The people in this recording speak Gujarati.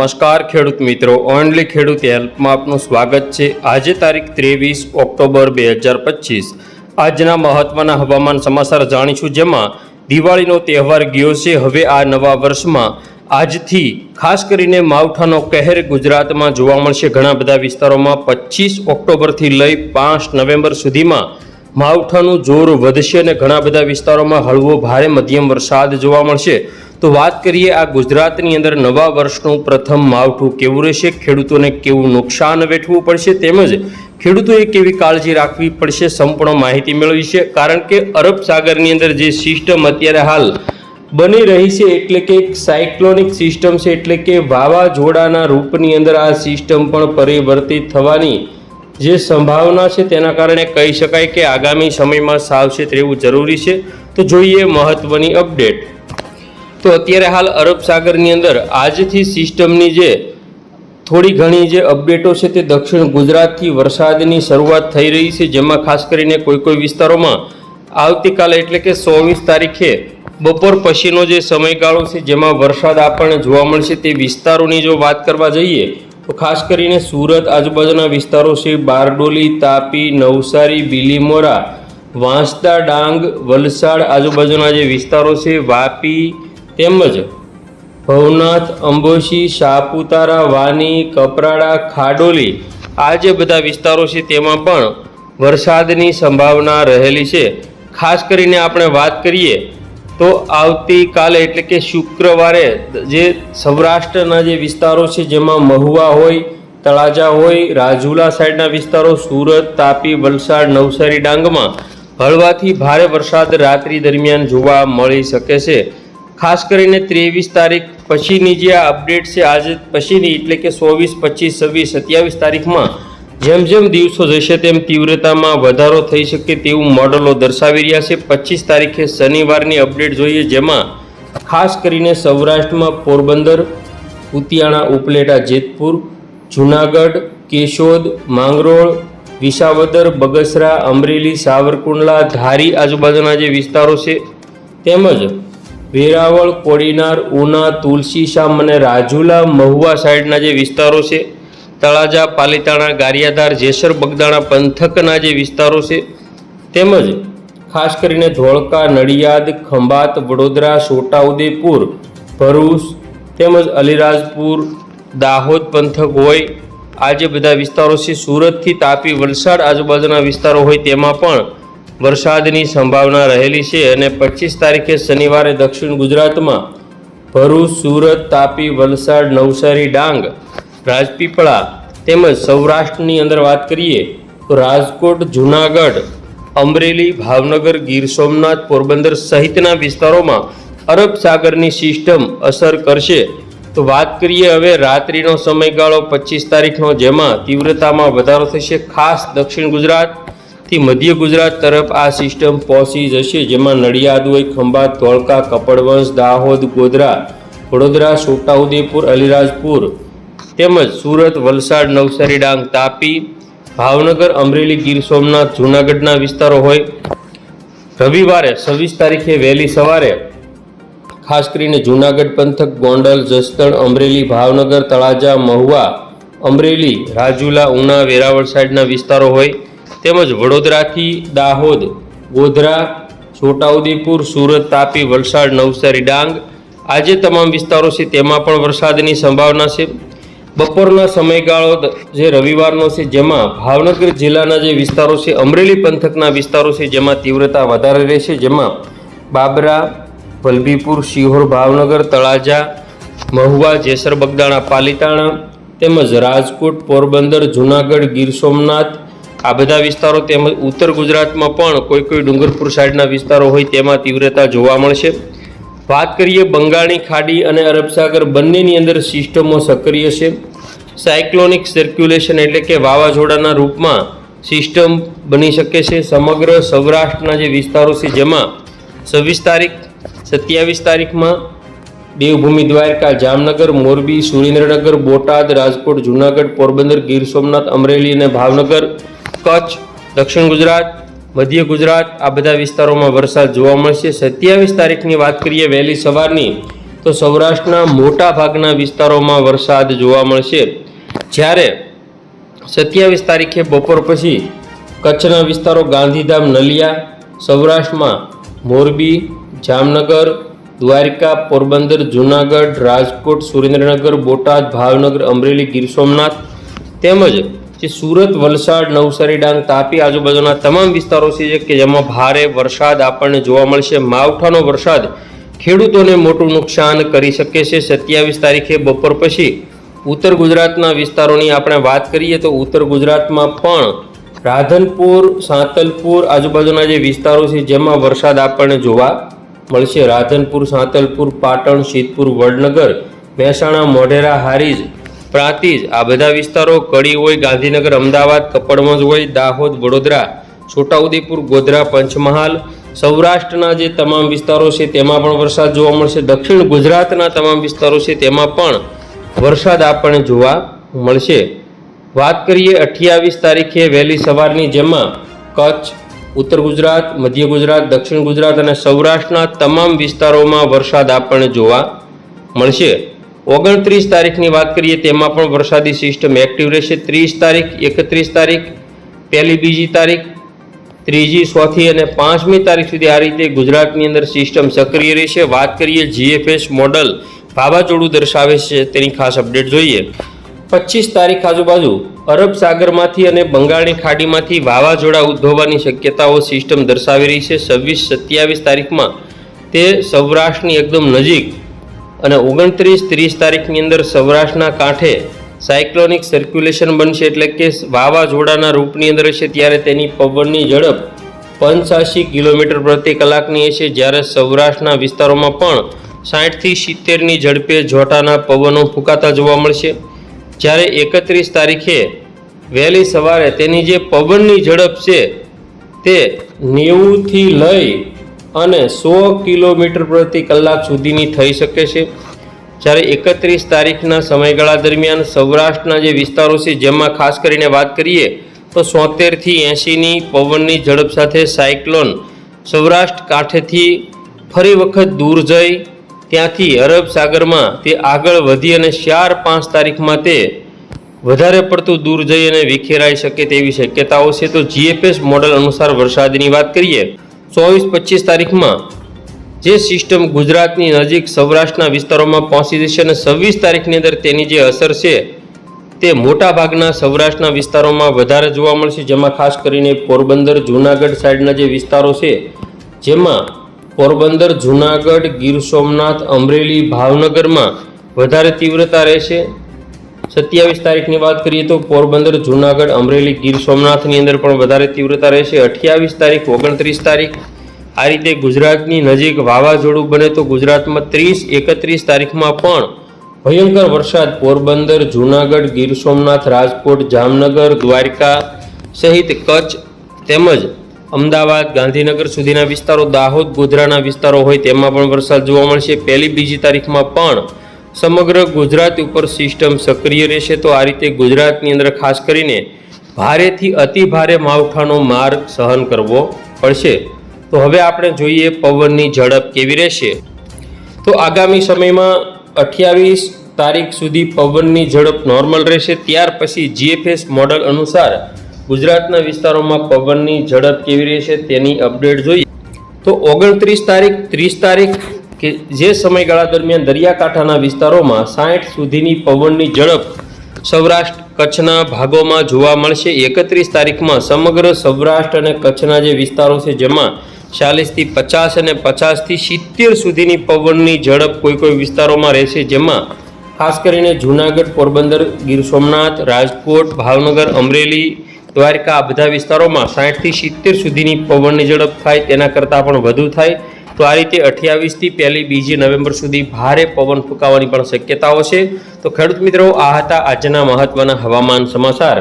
નમસ્કાર ખેડૂત મિત્રો, ઓનલી ખેડૂત હેલ્પમાં આપનું સ્વાગત છે. આજે તારીખ ત્રેવીસ ઓક્ટોબર બે હજાર પચીસ. આજના મહત્વના હવામાન સમાચાર જાણીશું જેમાં દિવાળીનો તહેવાર ગયો છે. હવે આ નવા વર્ષમાં આજથી ખાસ કરીને માવઠાનો કહેર ગુજરાતમાં જોવા મળશે. ઘણા બધા વિસ્તારોમાં પચીસ ઓક્ટોબરથી લઈ પાંચ નવેમ્બર સુધીમાં માવઠાનું જોર વધશે અને ઘણા બધા વિસ્તારોમાં હળવો ભારે મધ્યમ વરસાદ જોવા મળશે. તો વાત કરીએ આ ગુજરાતની અંદર નવા વર્ષનું પ્રથમ માવઠું કેવું રહેશે? ખેડૂતોને કેવું નુકસાન વેઠવું પડશે? તેમજ ખેડૂતોએ કેવી કાળજી રાખવી પડશે? સંપૂર્ણ માહિતી મેળવી છે. કારણ કે અરબ સાગરની અંદર જે સિસ્ટમ અત્યારે હાલ બની રહી છે, એટલે કે એક સાયક્લોનિક સિસ્ટમ છે, એટલે કે વાવાઝોડાના રૂપની અંદર આ સિસ્ટમ પણ પરિવર્તિત થવાની જે સંભાવના છે, તેના કારણે કહી શકાય કે આગામી સમયમાં સાવચેત રહેવું જરૂરી છે. તો જોઈએ મહત્ત્વની અપડેટ. તો અત્યારે હાલ અરબ સાગરની અંદર આજથી સિસ્ટમની જે થોડી ઘણી જે અપડેટો છે તે દક્ષિણ ગુજરાતથી વરસાદની શરૂઆત થઈ રહી છે, જેમાં ખાસ કરીને કોઈ કોઈ વિસ્તારોમાં આવતીકાલે એટલે કે ચોવીસ તારીખે બપોર પછીનો જે સમયગાળો છે, જેમાં વરસાદ આપણને જોવા મળશે તે વિસ્તારોની જો વાત કરવા જઈએ, તો ખાસ કરીને સુરત, આજુબાજુના વિસ્તારો છે, બારડોલી, તાપી, નવસારી, બિલીમોરા, વાંસદા, ડાંગ, વલસાડ, આજુબાજુના જે વિસ્તારો છે, વાપી તેમજ ભવનાથ, અંબોશી, સાપુતારા, વાની, કપરાડા, ખાડોલી આ જે બધા વિસ્તારો છે તેમાં પણ વરસાદની સંભાવના રહેલી છે. ખાસ કરીને આપણે વાત કરીએ તો આવતીકાલે એટલે કે શુક્રવારે જે સૌરાષ્ટ્રના જે વિસ્તારો છે જેમાં મહુવા હોય, તળાજા હોય, રાજુલા સાઈડના વિસ્તારો, સુરત, તાપી, વલસાડ, નવસારી ડાંગમાં હળવાથી ભારે વરસાદ રાત્રિ દરમિયાન જોવા મળી શકે છે. ખાસ કરીને ત્રેવીસ તારીખ પછીની જે આ અપડેટ છે, આજે પછીની એટલે કે ચોવીસ, પચીસ, છવ્વીસ, સત્યાવીસ તારીખમાં જેમ જેમ દિવસો જશે તેમ તીવ્રતામાં વધારો થઈ શકે તેવું મોડલો દર્શાવી રહ્યા છે. પચીસ તારીખે શનિવારની અપડેટ જોઈએ, જેમાં ખાસ કરીને સૌરાષ્ટ્રમાં પોરબંદર, ઉતિયાણા, ઉપલેટા, જેતપુર, જુનાગઢ, કેશોદ, માંગરોળ, વિસાવદર, બગસરા, અમરેલી, સાવરકુંડલા, ધારી આજુબાજુના જે વિસ્તારો છે, તેમજ વેરાવળ, કોડીનાર, ઉના તુલસીશામ અને રાજુલા મહુવા સાઈડના જે વિસ્તારો છે, તળાજા, પાલીતાણા, ગારિયાધાર, જેસર, બગદાણા પંથકના જે વિસ્તારો છે, તેમજ ખાસ કરીને ધોળકા, નડિયાદ, ખંભાત, વડોદરા, છોટાઉદેપુર, ભરૂચ તેમજ અલીરાજપુર, દાહોદ પંથક હોય, આ જે બધા વિસ્તારો છે, સુરતથી તાપી વલસાડ આજુબાજુના વિસ્તારો હોય તેમાં પણ વરસાદની સંભાવના રહેલી છે અને પચીસ તારીખે શનિવારે દક્ષિણ ગુજરાતમાં ભરૂચ, સુરત, તાપી, વલસાડ, નવસારી, ડાંગ, રાજપીપળા તેમજ સૌરાષ્ટ્રની અંદર વાત કરીએ તો રાજકોટ, જૂનાગઢ, અમરેલી, ભાવનગર, ગીર સોમનાથ, પોરબંદર સહિતના વિસ્તારોમાં અરબ સાગરની સિસ્ટમ અસર કરશે. તો વાત કરીએ હવે રાત્રિનો સમયગાળો પચીસ તારીખનો, જેમાં તીવ્રતામાં વધારો થશે ખાસ દક્ષિણ ગુજરાતથી મધ્ય ગુજરાત તરફ આ સિસ્ટમ પહોંચી જશે, જેમાં નડિયાદ હોય ખંભાત, ધોળકા, કપડવંશ, દાહોદ, ગોધરા, વડોદરા, છોટાઉદેપુર, અલીરાજપુર તેમજ સુરત, વલસાડ, નવસારી, ડાંગ, તાપી, ભાવનગર, અમરેલી, ગીર સોમનાથ, જૂનાગઢના વિસ્તારો હોય. રવિવારે છવ્વીસ તારીખે વહેલી સવારે ખાસ કરીને જૂનાગઢ પંથક, ગોંડલ, જસદણ, અમરેલી, ભાવનગર, તળાજા, મહુવા, અમરેલી, રાજુલા, ઉના, વેરાવળ સાઈડના વિસ્તારો હોય. તેમજ વડોદરાથી દાહોદ, ગોધરા, છોટાઉદેપુર, સુરત, તાપી, વલસાડ, નવસારી, ડાંગ. આ જે તમામ વિસ્તારો છે તેમાં પણ વરસાદની સંભાવના છે. બપોરના સમયગાળો જે રવિવારનો છે જેમાં ભાવનગર જિલ્લાના જે વિસ્તારો છે, અમરેલી પંથકના વિસ્તારો છે જેમાં તીવ્રતા વધારે રહેશે, જેમાં બાબરા, વલભીપુર, શિહોર, ભાવનગર, તળાજા, મહુવા, જેસર, બગદાણા, પાલીતાણા તેમજ રાજકોટ, પોરબંદર, જૂનાગઢ, ગીર સોમનાથ આ બધા વિસ્તારો તેમજ ઉત્તર ગુજરાતમાં પણ કોઈ કોઈ ડુંગરપુર સાઈડના વિસ્તારો હોય તેમાં તીવ્રતા જોવા મળશે. વાત કરીએ બંગાળની ખાડી અને અરબસાગર બંનેની અંદર સિસ્ટમો સક્રિય છે. સાયક્લોનિક સર્ક્યુલેશન એટલે કે વાવાઝોડાના રૂપમાં સિસ્ટમ બની શકે છે. સમગ્ર સૌરાષ્ટ્રના જે વિસ્તારો છે જેમાં છવ્વીસ તારીખ, સત્યાવીસ તારીખમાં દેવભૂમિ દ્વારકા, જામનગર, મોરબી, સુરેન્દ્રનગર, બોટાદ, રાજકોટ, જૂનાગઢ, પોરબંદર, ગીર સોમનાથ, અમરેલી અને ભાવનગર કચ્છ, દક્ષિણ ગુજરાત, મધ્ય ગુજરાત આ બધા વિસ્તારોમાં વરસાદ જોવા મળશે. સત્યાવીસ તારીખની વાત કરીએ વહેલી સવારની, તો સૌરાષ્ટ્રના મોટા ભાગના વિસ્તારોમાં વરસાદ જોવા મળશે. જ્યારે સત્યાવીસ તારીખે બપોર પછી કચ્છના વિસ્તારો ગાંધીધામ, નલિયા, સૌરાષ્ટ્રમાં મોરબી, જામનગર, દ્વારિકા, પોરબંદર, જૂનાગઢ, રાજકોટ, સુરેન્દ્રનગર, બોટાદ, ભાવનગર, અમરેલી, ગીર સોમનાથ તેમજ જે સુરત, વલસાડ, નવસારી, ડાંગ, તાપી આજુબાજુના તમામ વિસ્તારો છે કે જેમાં ભારે વરસાદ આપણને જોવા મળશે. માવઠાનો વરસાદ ખેડૂતોને મોટું નુકસાન કરી શકે છે. સત્યાવીસ તારીખે બપોર પછી ઉત્તર ગુજરાતના વિસ્તારોની આપણે વાત કરીએ તો ઉત્તર ગુજરાતમાં પણ રાધનપુર, સાંતલપુર આજુબાજુના જે વિસ્તારો છે જેમાં વરસાદ આપણને જોવા મળશે. રાધનપુર, સાંતલપુર, પાટણ સિદ્ધપુર વડનગર, મહેસાણા, મોઢેરા, હારીજ પ્રાંતિજ, આ બધા વિસ્તારો કડી હોય, ગાંધીનગર, અમદાવાદ, કપડવંજ હોય, દાહોદ, વડોદરા, છોટાઉદેપુર, ગોધરા, પંચમહાલ, સૌરાષ્ટ્રના જે તમામ વિસ્તારો છે તેમાં પણ વરસાદ જોવા મળશે. દક્ષિણ ગુજરાતના તમામ વિસ્તારો છે તેમાં પણ વરસાદ આપણને જોવા મળશે. વાત કરીએ અઠ્યાવીસ તારીખે વહેલી સવારની, જેમાં કચ્છ, ઉત્તર ગુજરાત, મધ્ય ગુજરાત, દક્ષિણ ગુજરાત અને સૌરાષ્ટ્રના તમામ વિસ્તારોમાં વરસાદ આપણને જોવા મળશે. ઓગણત્રીસ તારીખની વાત કરીએ, તેમાં પણ વરસાદી સિસ્ટમ એક્ટિવ રહેશે. ત્રીસ તારીખ, એકત્રીસ તારીખ, પહેલી, બીજી તારીખ, ત્રીજી, ચોથી અને પાંચમી તારીખ સુધી આ રીતે ગુજરાતની અંદર સિસ્ટમ સક્રિય રહેશે. વાત કરીએ જીએફએસ મોડલ વાવાઝોડું દર્શાવે છે, તેની ખાસ અપડેટ જોઈએ. પચીસ તારીખ આજુબાજુ અરબ સાગરમાંથી અને બંગાળની ખાડીમાંથી વાવાઝોડા ઉદ્ભવવાની શક્યતાઓ સિસ્ટમ દર્શાવી રહી છે. છવ્વીસ, સત્યાવીસ તારીખમાં તે સૌરાષ્ટ્રની એકદમ નજીક અને ઓગણત્રીસ ત્રીસ તારીખની અંદર સૌરાષ્ટ્રના કાંઠે સાયક્લોનિક સર્ક્યુલેશન બનશે એટલે કે વાવાઝોડાના રૂપની અંદર હશે ત્યારે તેની પવનની ઝડપ પંચ્યાસી કિલોમીટર પ્રતિ કલાકની હશે. જ્યારે સૌરાષ્ટ્રના વિસ્તારોમાં પણ સાઠથી સિત્તેરની ઝડપે જોટાના પવનો ફૂંકાતા જોવા મળશે. જ્યારે એકત્રીસ તારીખે વહેલી સવારે તેની જે પવનની ઝડપ છે તે નેવુંથી લઈ અને સો કિલોમીટર પ્રતિ કલાક સુધીની થઈ શકે છે. જ્યારે એકત્રીસ તારીખના સમયગાળા દરમિયાન સૌરાષ્ટ્રના જે વિસ્તારો છે, જેમાં ખાસ કરીને વાત કરીએ, તો સોતેરથી એંશીની પવનની ઝડપ સાથે સાયક્લોન સૌરાષ્ટ્ર કાંઠેથી ફરી વખત દૂર જઈ, ત્યાંથી અરબ સાગરમાં તે આગળ વધી અને ચાર પાંચ તારીખમાં તે વધારે પડતું દૂર જઈ અને વિખેરાઈ શકે તેવી શક્યતાઓ છે. તો જીએફએસ મોડલ અનુસાર વરસાદની વાત કરીએ ચોવીસ પચીસ તારીખમાં જે સિસ્ટમ ગુજરાતની નજીક સૌરાષ્ટ્રના વિસ્તારોમાં પહોંચી જશે અને છવ્વીસ તારીખની અંદર તેની જે અસર છે તે મોટાભાગના સૌરાષ્ટ્રના વિસ્તારોમાં વધારે જોવા મળશે. જેમાં ખાસ કરીને પોરબંદર, જૂનાગઢ સાઈડના જે વિસ્તારો છે, જેમાં પોરબંદર, જૂનાગઢ, ગીર સોમનાથ, અમરેલી, ભાવનગરમાં વધારે તીવ્રતા રહેશે. સત્યાવીસ તારીખની વાત કરીએ તો પોરબંદર, જૂનાગઢ, અમરેલી, ગીર સોમનાથની અંદર પણ વધારે તીવ્રતા રહેશે. અઠ્યાવીસ તારીખ, ઓગણત્રીસ તારીખ, આ રીતે ગુજરાતની નજીક વાવાઝોડું બને તો ગુજરાતમાં ત્રીસ, એકત્રીસ તારીખમાં પણ ભયંકર વરસાદ. પોરબંદર, જૂનાગઢ, ગીર સોમનાથ, રાજકોટ, જામનગર, દ્વારકા સહિત કચ્છ તેમજ અમદાવાદ, ગાંધીનગર સુધીના વિસ્તારો, દાહોદ, ગોધરાના વિસ્તારો હોય તેમાં પણ વરસાદ જોવા મળશે. પહેલી, બીજી તારીખમાં પણ સમગ્ર ગુજરાત ઉપર સિસ્ટમ સક્રિય રહેશે તો આ રીતે ગુજરાતની અંદર ખાસ કરીને ભારેથી અતિ ભારે માવઠાનો માર્ગ સહન કરવો પડશે. તો હવે આપણે જોઈએ પવનની ઝડપ કેવી રહેશે. તો આગામી સમયમાં અઠ્યાવીસ તારીખ સુધી પવનની ઝડપ નોર્મલ રહેશે. ત્યાર પછી જીએફએસ મોડલ અનુસાર ગુજરાતના વિસ્તારોમાં પવનની ઝડપ કેવી રહેશે તેની અપડેટ જોઈએ. તો ઓગણત્રીસ તારીખ, ત્રીસ તારીખ કે જે સમયગાળા દરમિયાન દરિયાકાંઠાના વિસ્તારોમાં સાઠ સુધીની પવનની ઝડપ સૌરાષ્ટ્ર કચ્છના ભાગોમાં જોવા મળશે. એકત્રીસ તારીખમાં સમગ્ર સૌરાષ્ટ્ર અને કચ્છના જે વિસ્તારો છે, જેમાં ચાલીસથી પચાસ અને પચાસથી સિત્તેર સુધીની પવનની ઝડપ કોઈ કોઈ વિસ્તારોમાં રહેશે, જેમાં ખાસ કરીને જૂનાગઢ, પોરબંદર, ગીર સોમનાથ, રાજકોટ, ભાવનગર, અમરેલી, દ્વારકા આ બધા વિસ્તારોમાં સાઠથી સિત્તેર સુધીની પવનની ઝડપ થાય, તેના કરતાં પણ વધુ થાય. તો આ રીતે અઠ્યાવીસથી પહેલી બીજી નવેમ્બર સુધી ભારે પવન ફૂંકાવાની પણ શક્યતાઓ છે. તો ખેડૂત મિત્રો, આ હતા આજના મહત્વના હવામાન સમાચાર.